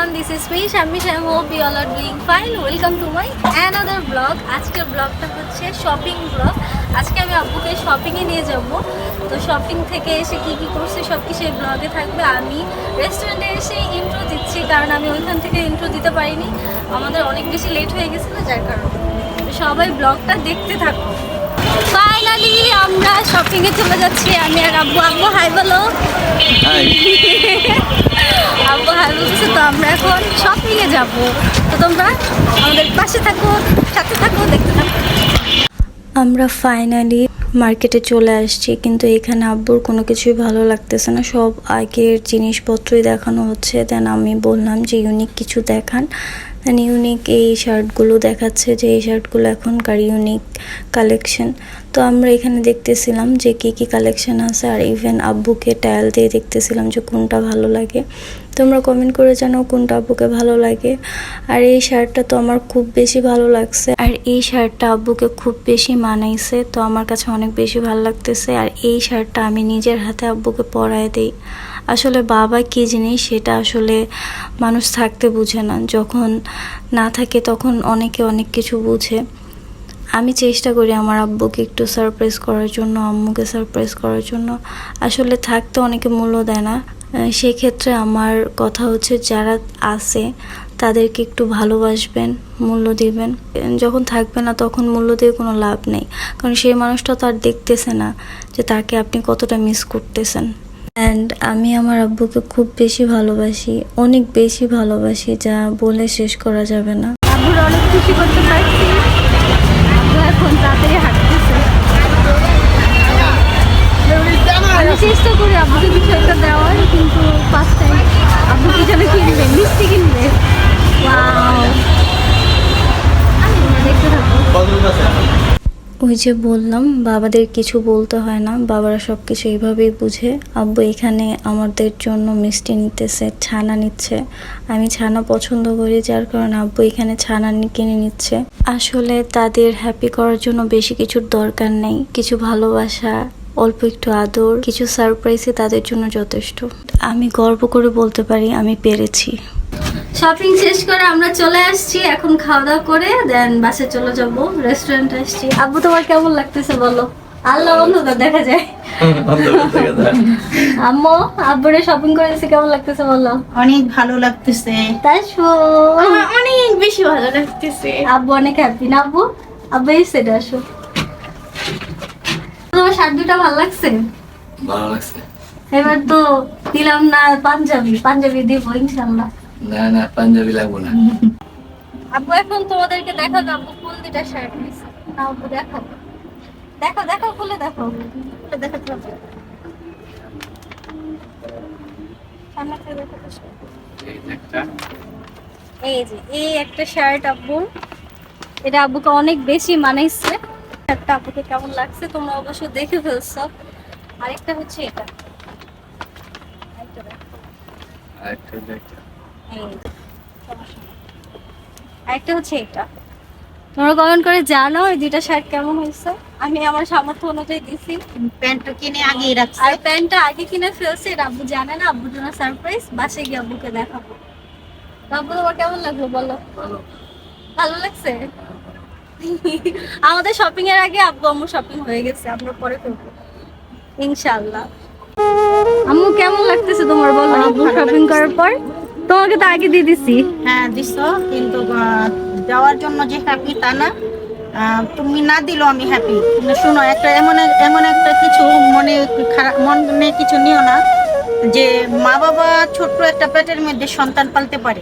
Everyone this is me Shammi Sham hope you all are doing fine welcome to my another blog আজকের ব্লগটা হচ্ছে shopping blog আজকে আমি আব্বুকে শপিংয়ে নিয়ে যাব। তো শপিং থেকে এসে কি কি করছে সব কিছু এই ব্লগে থাকবে। আমি রেস্টুরেন্টে এসে ইন্ট্রো দিচ্ছি কারণ আমি ওইখান থেকে ইন্ট্রো দিতে পারিনি। আমাদের অনেক বেশি লেট হয়ে গেছিল যার কারণে। সবাই ব্লগটা দেখতে থাকো। ফাইনালি আমরা শপিংয়ে চলে যাচ্ছি। আমি আর আব্বু আব্বু হাই বলো। আব্বু আমাদের পাশে আমরা ফাইনালি মার্কেটে চলে আসছি, কিন্তু এখানে আব্বুর কোনো কিছুই ভালো লাগতেছে না। সব আগের জিনিসপত্রই দেখানো হচ্ছে। দেন আমি বললাম যে ইউনিক কিছু দেখান। দেন ইউনিক এই শার্টগুলো দেখাচ্ছে যে এই শার্টগুলো এখনকার ইউনিক কালেকশন তো আমরা এখানে দেখতেছিলাম যে কী কী কালেকশন আছে আর ইভেন আব্বুকে টায়াল দিয়ে দেখতেছিলাম যে কোনটা ভালো লাগে। তোমরা কমেন্ট করে জানাও কোনটা আব্বুকে ভালো লাগে। আর এই শার্টটা তো আমার খুব বেশি ভালো লাগছে। আর এই শার্টটা আব্বুকে খুব বেশি মানাইছে, তো আমার কাছে অনেক বেশি ভালো লাগতেছে। আর এই শার্টটা আমি নিজের হাতে আব্বুকে পরায় দেই। আসলে বাবা কী জিনিস সেটা আসলে মানুষ থাকতে বুঝে না। যখন না থাকে তখন অনেকে অনেক কিছু বুঝে। আমি চেষ্টা করি আমার আব্বুকে একটু সারপ্রাইজ করার জন্য, আম্মুকে সারপ্রাইজ করার জন্য। আসলে থাকতে অনেকে মূল্য দেয় না। সেক্ষেত্রে আমার কথা হচ্ছে যারা আছে তাদেরকে একটু ভালোবাসবেন, মূল্য দিবেন। যখন থাকবে না তখন মূল্য দিয়ে কোনো লাভ নেই। কারণ সেই মানুষটা তো আর দেখতেছে না যে তাকে আপনি কতটা মিস করতেছেন। অ্যান্ড আমি আমার আব্বুকে খুব বেশি ভালোবাসি অনেক বেশি ভালোবাসি যা বলে শেষ করা যাবে না। আব্বুর অনেক খুশি করতে পারছি। এখন তাড়াতাড়ি হাঁটতেছে। আমি চেষ্টা করি আব্বুকে কিছু একটা দেওয়ার কিন্তু ফার্স্ট টাইম আব্বু কি যেন কিনবে মিষ্টি কিনবে? Wow! দেখতে থাকো। ওই যে বললাম, বাবাদের কিছু বলতে হয় না। বাবারা সব কিছু এইভাবেই বুঝে। আব্বু এখানে আমাদের জন্য মিষ্টি নিতেছে, ছানা নিচ্ছে। আমি ছানা পছন্দ করি, যার কারণে আব্বু এখানে ছানা কিনে নিচ্ছে। আসলে তাদের হ্যাপি করার জন্য বেশি কিছুর দরকার নেই। কিছু ভালোবাসা, অল্প একটু আদর, কিছু সারপ্রাইজই তাদের জন্য যথেষ্ট। আমি গর্ব করে বলতে পারি, আমি পেরেছি। শপিং শেষ করে আমরা চলে আসছি এখন খাওয়া দাওয়া করে দেন বাসে চলে যাব রেস্টুরেন্টে আসছি। আব্বু তোমার কেমন লাগতেছে বলো? আল্লাহ অন্ধকার দেখা যায়। আম্মু আব্বুরে শপিং করে দিছে কেমন লাগতেছে বলো? অনেক ভালো লাগতেছে। তাই শো অনেক বেশি ভালো লাগতেছে। আব্বু অনেক হ্যাপি না আব্বু? আব্বু এই সেটা আসো। তোমার শার্ট দুটা ভালো লাগছে? ভালো লাগছে। এবার তো দিলাম না পাঞ্জাবি পাঞ্জাবি দিব ইনশাল্লাহ না না পাঞ্জাবি লাগবো না। আব্বু এখন তোমাদেরকে দেখাবো আব্বু কোন দুটা শার্ট নিছে। না আব্বু দেখাবো দেখো দেখো খুলে দেখো। খুলে দেখো এই যে এই একটা শার্ট আব্বু এটা আব্বুকে অনেক বেশি মানাইছে। শার্টটা আব্বুকে কেমন লাগছে তোমরা অবশ্য দেখে ফেলছো। আরেকটা হচ্ছে এটা। আরেকটা দেখো। একটা হচ্ছে এটা। তোমরা কমেন্ট করে জানো এই দুইটা শার্ট কেমন হয়েছে। আমি আমার সামর্থ্য অনুযায়ী দিছি। প্যান্টটা কিনে আগেই রাখছি। আর প্যান্টটা আগে কিনে ফেলছে এটা আব্বু জানে না আব্বুর জন্য সারপ্রাইজ বাসে গিয়ে আব্বুকে দেখাবো। আব্বু তোমার কেমন লাগল বলো? ভালো। ভালো লাগছে? আমাদের শপিং এর আগে আব্বু আম্মু শপিং হয়ে গেছে আমরা পরে করব। ইনশাআল্লাহ। আম্মু কেমন লাগতেছে তোমার বলো? আব্বু শপিং করার পর? তোমাকে তো আগে দিয়ে দিছি। হ্যাঁ দিছ কিন্তু আহ, যাওয়ার জন্য যে হ্যাপি তা না। তুমি না দিলেও আমি হ্যাপি শোনো একটা এমন এমন একটা কিছু মনে খারাপ মনে কিছু নিও না যে মা বাবা ছোট্ট একটা পেটের মধ্যে সন্তান পালতে পারে।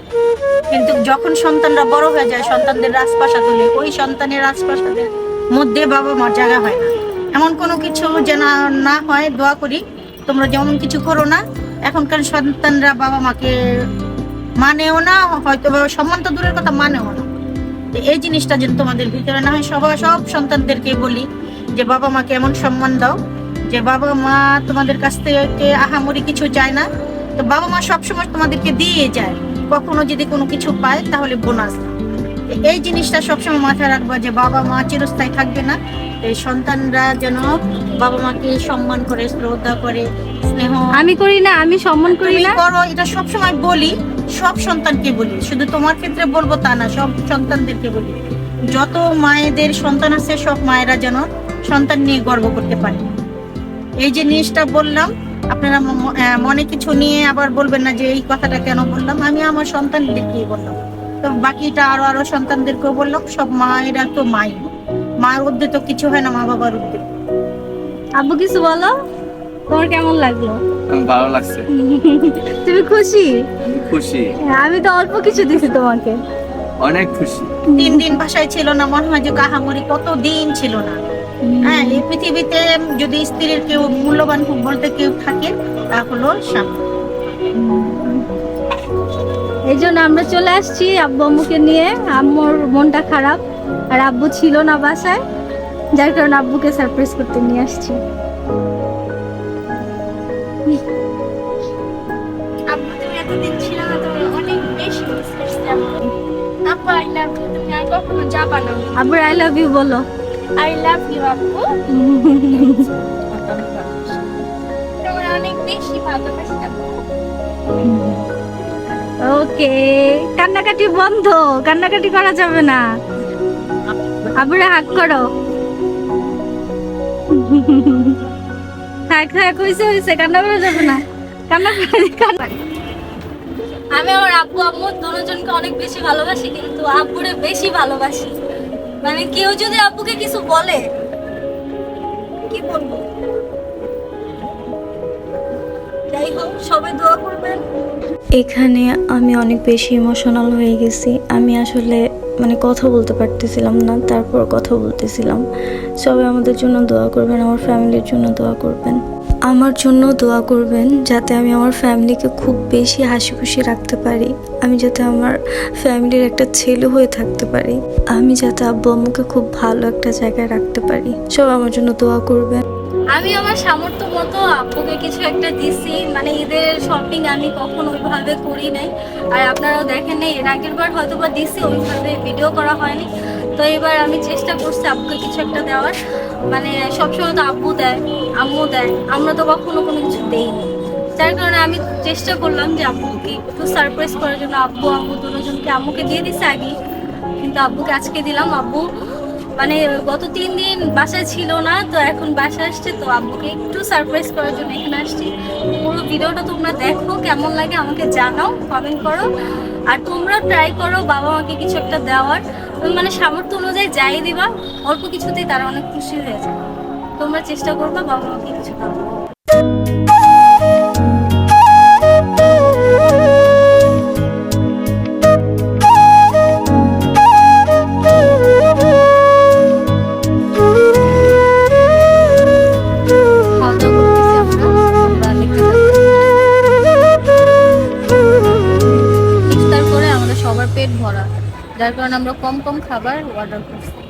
কিন্তু যখন সন্তানরা বড় হয়ে যায় সন্তানদের রাজপ্রাসাদ হলে ওই সন্তানের রাজপ্রাসাদের মধ্যে বাবা মার জায়গা হয় না। এমন কোনো কিছু যেন না হয় দোয়া করি। তোমরা যেমন কিছু করো না এখনকার সন্তানরা বাবা মাকে মানেও না হয়তো বা সম্মান তো দূরের কথা মানেও না। তো এই জিনিসটা যেন তোমাদের ভিতরে না হয় সবাই সব সন্তানদেরকে বলি যে বাবা মাকে এমন সম্মান দাও যে বাবা মা তোমাদের কাছ থেকে আহামরি কিছু চায় না। তো বাবা মা সবসময় তোমাদেরকে দিয়ে যায় কখনো যদি কোনো কিছু পায় তাহলে বোনাস এই জিনিসটা সবসময় মাথায় রাখবা যে বাবা মা চিরস্থায়ী থাকবে না। এই সন্তানরা যেন বাবা মাকে সম্মান করে শ্রদ্ধা করে স্নেহ আমি করি না আমি সম্মান করি না। করো এটা সবসময় বলি। সব সন্তানকে বলি। শুধু তোমার ক্ষেত্রে বলব তা না সব সন্তানদেরকে বলি। যত মায়েদের সন্তান আছে সব মায়েরা যেন সন্তান নিয়ে গর্ব করতে পারে। এই যে জিনিসটা বললাম আপনারা মনে কিছু নিয়ে আবার বলবেন না যে এই কথাটা কেন বললাম? আমি আমার সন্তানদেরকেই বললাম। তো বাকিটা আরও আরও সন্তানদেরকেও বললাম সব মায়েরা তো মাই। মায়ের উদ্দে তো কিছু হয় না মা বাবার উদ্দে আব্বু কিছু বলো? তোমার কেমন লাগল? ভালো লাগছে। তুমি খুশি? খুশি। আমি তো অল্প কিছু দিছি তোমাকে। অনেক খুশি। তিন দিন বাসায় ছিল না মনে হয় যে কাহামরি কত দিন ছিল না। হ্যাঁ এই পৃথিবীতে যদি স্ত্রীর কেউ মূল্যবান বলতে কেউ থাকে তা হলো স্বামী এই জন্য আমরা চলে আসছি আব্বু আম্মুকে নিয়ে। আম্মুর মনটা খারাপ আর আব্বু ছিল না বাসায় যার কারণে আব্বুকে সারপ্রাইজ করতে নিয়ে আসছি। আব্বুর আই লাভ ইউ বলো। আই লাভ ইউ আব্বু তোমার অনেক বেশি ভালোবাসি। আব্বু ওকে কান্নাকাটি বন্ধ কান্নাকাটি করা যাবে না। আবুরে হাক করো। হাক হাক হয়েছে হয়েছে কান্না করা যাবে না। কান্না কান্না আমি আমার আব্বু, আম্মু দুজনকে অনেক বেশি ভালোবাসি, কিন্তু আব্বুরে বেশি ভালোবাসি। মানে কেউ যদি আব্বুকে কিছু বলে, কি বলব? যাই হোক, সবাই দোয়া করবেন। এখানে আমি অনেক বেশি ইমোশনাল হয়ে গেছি। আমি আসলে মানে কথা বলতে পারতেছিলাম না, তারপর কথা বলতেছিলাম। সবাই আমাদের জন্য দোয়া করবেন, আমার ফ্যামিলির জন্য দোয়া করবেন। আমার জন্য দোয়া করবেন যাতে আমি আমার ফ্যামিলিকে খুব বেশি হাসি খুশি রাখতে পারি। আমি যাতে আমার ফ্যামিলির একটা ছেলে হয়ে থাকতে পারি। আমি যাতে আব্বু আম্মুকে খুব ভালো একটা জায়গায় রাখতে পারি। সব আমার জন্য দোয়া করবেন। আমি আমার সামর্থ্য মতো আব্বুকে কিছু একটা দিছি। মানে ঈদের শপিং আমি কখনো ওইভাবে করি নাই। আর আপনারাও দেখেন নাই, এর আগের বার হয়তো বা দিছি, ওইভাবে ভিডিও করা হয়নি। তো এবার আমি চেষ্টা করছি আব্বুকে কিছু একটা দেওয়ার। মানে সবসময় তো আব্বু দেয়, আম্মু দেয়। আমরা তো কখনো কোনো কিছু দেইনি। যার কারণে আমি চেষ্টা করলাম যে আব্বুকে একটু সারপ্রাইজ করার জন্য, আব্বু, আম্মু দুজনকে আম্মুকে দিয়ে দিছে আগে কিন্তু আব্বুকে আজকে দিলাম। আব্বু মানে গত তিন দিন বাসায় ছিল না, তো এখন বাসায় আসছে। তো আব্বুকে একটু সারপ্রাইজ করার জন্য এখানে আসছি। পুরো ভিডিওটা তোমরা দেখো, কেমন লাগে আমাকে জানাও কমেন্ট করো। আর তোমরা ট্রাই করো বাবা মাকে কিছু একটা দেওয়ার। মানে সামর্থ্য অনুযায়ী যাই দিবা, অল্প কিছুতেই তারা অনেক খুশি হয়ে যায় তোমরা চেষ্টা করবা বাবা মাকে কিছু করব যার কারণে আমরা কম কম খাবার অর্ডার করছি।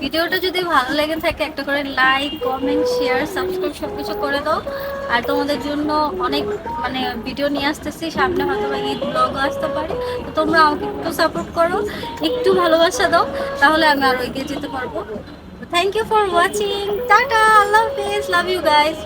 ভিডিওটা যদি ভালো লেগে থাকে, একটা করে লাইক কমেন্ট শেয়ার সাবস্ক্রাইব সব কিছু করে দাও। আর তোমাদের জন্য অনেক মানে ভিডিও নিয়ে আসতেছি, সামনে হয়তো বা ঈদ ব্লগও আসতে পারে। তো তোমরা আমাকে একটু সাপোর্ট করো, একটু ভালোবাসা দাও, তাহলে আমি আরও এগিয়ে যেতে পারব। Thank you for watching ta ta, আল্লাহ হাফিজ লাভ ইউ গাইস